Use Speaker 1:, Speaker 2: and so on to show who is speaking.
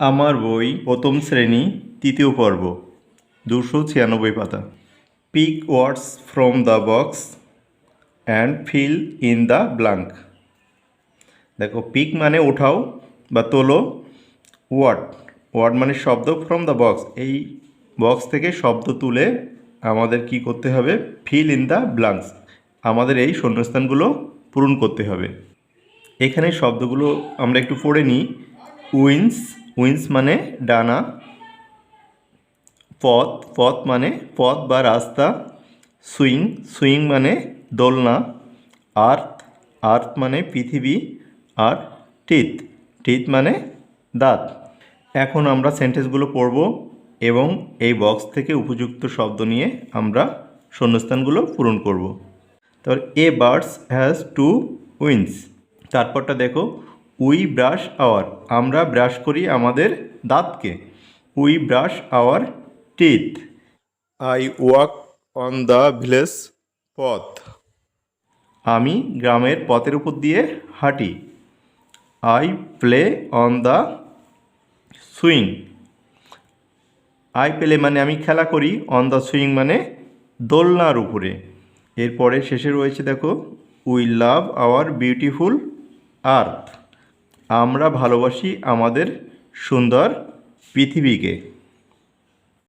Speaker 1: আমার বই প্রথম শ্রেণি, তৃতীয় পর্ব, দুশো ছিয়ানব্বই পাতা। Pick words from the box and fill in the blank দেখো পিক মানে ওঠাও বা তোলো ওয়ার্ড ওয়ার্ড মানে শব্দ ফ্রম দ্য বক্স এই বক্স থেকে শব্দ তুলে আমাদের কি করতে হবে? ফিল ইন দ্য ব্লাঙ্কস আমাদের এই শূন্যস্থানগুলো পূরণ করতে হবে। এখানে শব্দগুলো আমরা একটু পড়ে নিই। উইন্স উইন্স মানে ডানা, পথ পথ মানে পথ বা রাস্তা, সুইং সুইং মানে দোলনা, আর্থ আর্থ মানে পৃথিবী, আর টিথ টিথ মানে দাঁত। এখন আমরা সেন্টেন্সগুলো পড়ব এবং এই বক্স থেকে উপযুক্ত শব্দ নিয়ে আমরা শূন্যস্থানগুলো পূরণ করব। তারপর, a birds has two wings. তারপরটা দেখো উই ব্রাশ আওয়ার আমরা ব্রাশ করি আমাদের দাঁতকে। We brush our teeth. I walk on the village পথ। আমি গ্রামের পথের উপর দিয়ে হাঁটি। I play on the swing. I play মানে আমি খেলা করি অন দ্য সুইং মানে দোলনার উপরে। এরপরে শেষে রয়েছে দেখো we love our beautiful earth. আমরা ভালোবাসি আমাদের সুন্দর পৃথিবীকে।